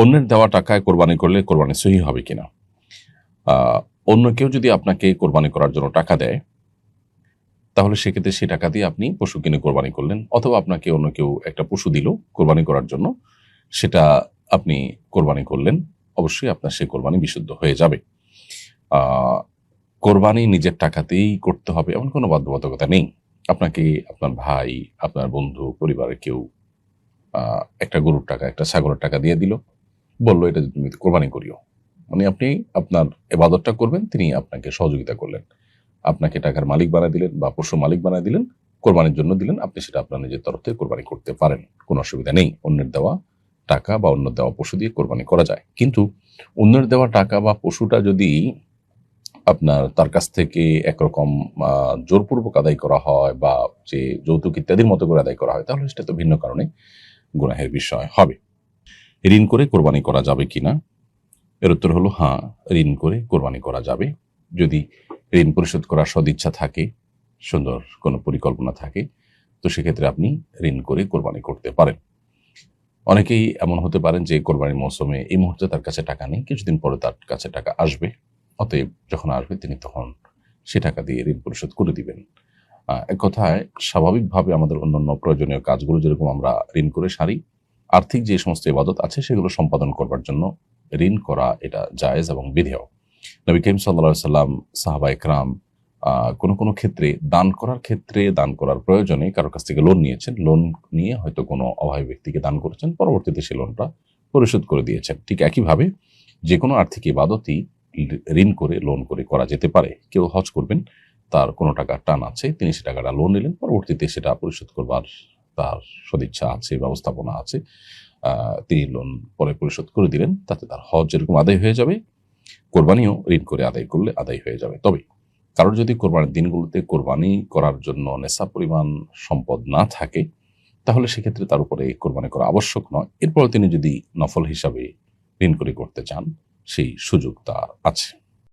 অন্যের দেওয়া টাকায় কোরবানি করলে কোরবানি সহি হবে কিনা? অন্য কেউ যদি আপনাকে কোরবানি করার জন্য টাকা দেয়, তাহলে সেক্ষেত্রে সেই টাকা দিয়ে আপনি পশু কিনে কোরবানি করলেন। অথবা আপনাকে অন্য কেউ একটা পশু দিল কোরবানি করার জন্য, সেটা আপনি কোরবানি করলেন, অবশ্যই আপনার সেই কোরবানি বিশুদ্ধ হয়ে যাবে। কোরবানি নিজের টাকাতেই করতে হবে, এমন কোনো বাধ্যবাধকতা নেই। আপনাকে আপনার ভাই, আপনার বন্ধু, পরিবারের কেউ একটা গরুর টাকা, একটা ছাগলের টাকা দিয়ে দিল। বলল, এটা তুমি কোরবানি করিও। মানে আপনি আপনার এবাদতটা করবেন, তিনি আপনাকে সহযোগিতা করলেন। আপনাকে টাকার মালিক বানায় দিলেন বা পশু মালিক বানায় দিলেন, কোরবানির জন্য দিলেন, আপনি সেটা আপনার নিজের তরফ থেকে কোরবানি করতে পারেন। কোনো অসুবিধা নেই, অন্যের দেওয়া টাকা বা অন্য দেওয়া পশু দিয়ে কোরবানি করা যায়। কিন্তু অন্যের দেওয়া টাকা বা পশুটা যদি আপনার তার কাছ থেকে একরকম জোরপূর্বক আদায় করা হয় বা যে যৌতুক ইত্যাদির মতো করে আদায় করা হয়, তাহলে সেটা তো ভিন্ন কারণে গুনাহের বিষয় হবে। ঋণ করে কোরবানি করা যাবে কিনা? এর উত্তর হলো হ্যাঁ ঋণ করে কোরবানি করা যাবে। যদি ঋণ পরিশোধ করার সদিচ্ছা থাকে, সুন্দর কোনো পরিকল্পনা থাকে, তো সেক্ষেত্রে আপনি ঋণ করে কোরবানি করতে পারেন। অনেকেই এমন হতে পারেন যে কোরবানির মৌসুমে এই মুহূর্তে তার কাছে টাকা নেই, কিছুদিন পরে তার কাছে টাকা আসবে। অতএব যখন আসবে, তিনি তখন সে টাকা দিয়ে ঋণ পরিশোধ করে দিবেন। এক কথায়, স্বাভাবিকভাবে আমাদের অন্যান্য প্রয়োজনীয় কাজগুলো যেরকম আমরা ঋণ করে সারি আর্থিক যে সমস্ত ইবাদত আছে, সেগুলো সম্পাদন করবার জন্য ঋণ করা এটা জায়েজ এবং বিধেয়। নবী করিম সাল্লা সাল্লাম, সাহাবা ইকরাম কোনো কোনো ক্ষেত্রে দান করার ক্ষেত্রে দান করার প্রয়োজনে কারোর কাছ থেকে লোন নিয়েছেন। লোন নিয়ে হয়তো কোনো অভাবী ব্যক্তিকে দান করেছেন, পরবর্তীতে সে লোনটা পরিশোধ করে দিয়েছেন। ঠিক একইভাবে যে কোনো আর্থিক ইবাদতই ঋণ করে, লোন করে করা যেতে পারে। কেউ হজ করবেন, তার কোনো টাকা টান আছে, তিনি সে টাকাটা লোন নিলেন, পরবর্তীতে সেটা পরিশোধ করবার তার সদিচ্ছা আছে, ব্যবস্থাপনা আছে তিনি লোন পরে পরিশোধ করে দিলেন, তাতে তার হজ যেরকম আদায় হয়ে যাবে। কোরবানিও ঋণ করে আদায় করলে আদায় হয়ে যাবে। তবে কারোর যদি কোরবানির দিনগুলোতে কোরবানি করার জন্য নেশা পরিমাণ সম্পদ না থাকে, তাহলে সেক্ষেত্রে তার উপরে কোরবানি করা আবশ্যক নয়। এরপরে তিনি যদি নফল হিসাবে ঋণ করে করতে চান, সেই সুযোগ তার আছে।